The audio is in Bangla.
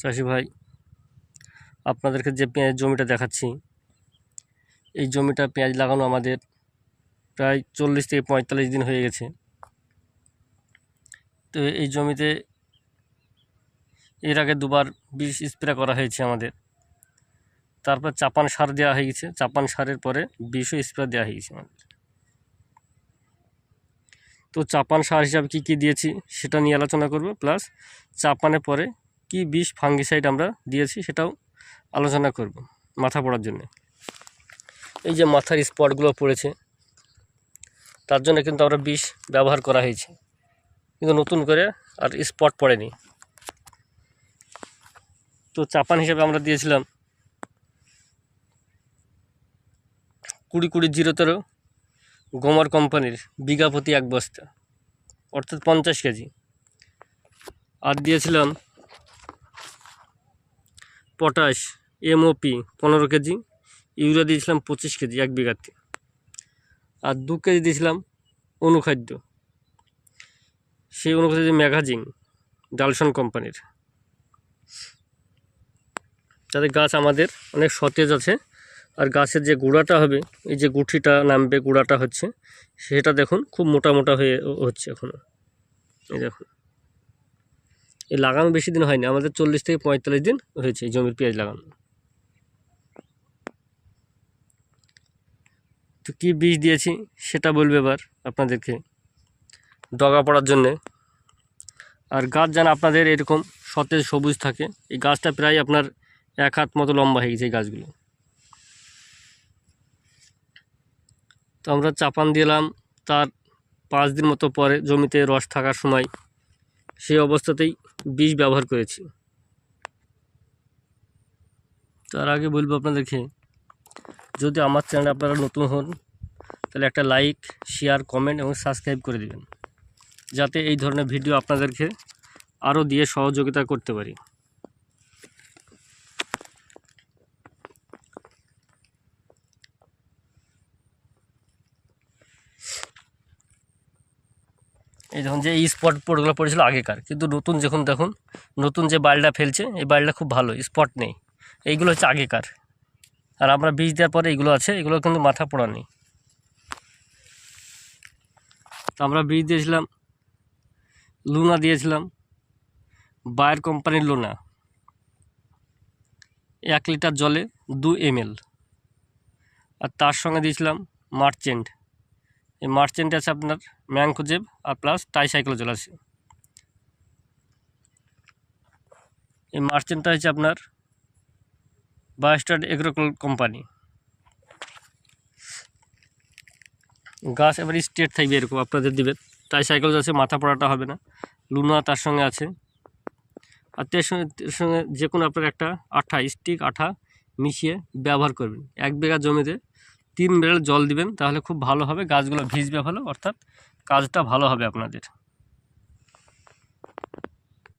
চাষি ভাই, আপনাদেরকে যে পেঁয়াজ জমিটা দেখাচ্ছি, এই জমিটা পেঁয়াজ লাগানো আমাদের প্রায় চল্লিশ থেকে পঁয়তাল্লিশ দিন হয়ে গেছে। তো এই জমিতে এর আগে দুবার বিষ স্প্রে করা হয়েছে আমাদের। তারপর চাপান সার দেওয়া হয়ে গেছে। চাপান সারের পরে বিষও স্প্রে দেওয়া হয়ে গেছে আমাদের। তো চাপান সার হিসাবে কী কী দিয়েছি সেটা নিয়ে আলোচনা করব। প্লাস চাপানের পরে কি বিষ ফাঙ্গিসাইড আমরা দিয়েছি সেটাও আলোচনা করব মাথা পড়ার জন্য। এই যে মাথার স্পটগুলো পড়েছে, তার জন্য কিন্তু আমরা বিষ ব্যবহার করা হয়েছে। কিন্তু নতুন করে আর স্পট পড়েনি। তো চাপান হিসেবে আমরা দিয়েছিলাম কুড়ি কুড়ি জিরো তেরো গোমার কোম্পানির বিঘা প্রতি এক বস্তা, অর্থাৎ পঞ্চাশ কেজি। আর দিয়েছিলাম পটাশ এমওপি পনেরো কেজি। ইউরিয়া দিয়েছিলাম পঁচিশ কেজি, এক বিঘাতে। আর দু কেজি দিয়েছিলাম অনুখাদ্য। সেই অনুখাদ্য ম্যাগাজিন, ডালসন কোম্পানির। যাতে গাছ আমাদের অনেক সতেজ আছে। আর গাছের যে গুঁড়াটা হবে, এই যে গুঠিটা নামবে, গুঁড়াটা হচ্ছে, সেটা দেখুন, খুব মোটা মোটা হয়ে হচ্ছে এখনও এই দেখুন। এই লাগানো বেশি দিন হয়নি, আমাদের চল্লিশ থেকে পঁয়তাল্লিশ দিন হয়েছে জমির পেঁয়াজ লাগানো। তো কী বীজ দিয়েছি সেটা বলবে এবার আপনাদেরকে। ডগা পড়ার জন্যে। আর গাছ যেন আপনাদের এরকম সতেজ সবুজ থাকে, এই গাছটা প্রায় আপনার এক হাত মতো লম্বা হয়ে গেছে এই গাছগুলো। তো আমরা চাপান দিলাম, তার পাঁচ দিন মতো পরে জমিতে রস থাকার সময় সেই অবস্থাতেই বিষ ব্যবহার করেছি। তার আগে বলব আপনাদেরকে, যদি আমার চ্যানেলে আপনারা নতুন হন, তাহলে একটা লাইক, শেয়ার, কমেন্ট এবং সাবস্ক্রাইব করে দিবেন। যাতে এই ধরনের ভিডিও আপনাদেরকে আরও দিয়ে সহযোগিতা করতে পারি। এই দেখুন যে এই স্পট পোটগুলো পড়েছিল আগেকার, কিন্তু নতুন যখন দেখুন, নতুন যে বালটা ফেলছে, এই বালটা খুব ভালো স্পট নেই। এইগুলো হচ্ছে আগেকার। আর আমরা বীজ দেওয়ার পরে এগুলো আছে, এগুলো কিন্তু মাথা পড়া নেই। তো আমরা বীজ দিয়েছিলাম, লুনা দিয়েছিলাম, বায়ার কোম্পানির লুনা। এক লিটার জলে দু এমএল আর তার সঙ্গে দিয়েছিলাম মার্চেন্ট। এই মার্চেন্ট আছে আপনার ম্যাংকোজেব আর প্লাস টাই টাইসাইক্লোজল আছে এই মার্চেন্টটা হচ্ছে আপনার বায়োস্টার এগ্রো কোম্পানি। গাছ এবার স্ট্রেট থাকবে এরকম, আপনাদের দিবে। টাইসাইক্লোজ আছে, মাথা পড়াটা হবে না। লুনা তার সঙ্গে আছে। আর তার সঙ্গে সঙ্গে যে কোনো আপনার একটা আঠা, স্টিক আঠা মিশিয়ে ব্যবহার করবেন। এক বিঘা জমিতে তিন বেড়াল জল দিবেন, তাহলে খুব ভালো হবে, গাছগুলো ভিজবে ভালো, অর্থাৎ কাজটা ভালো হবে আপনাদের।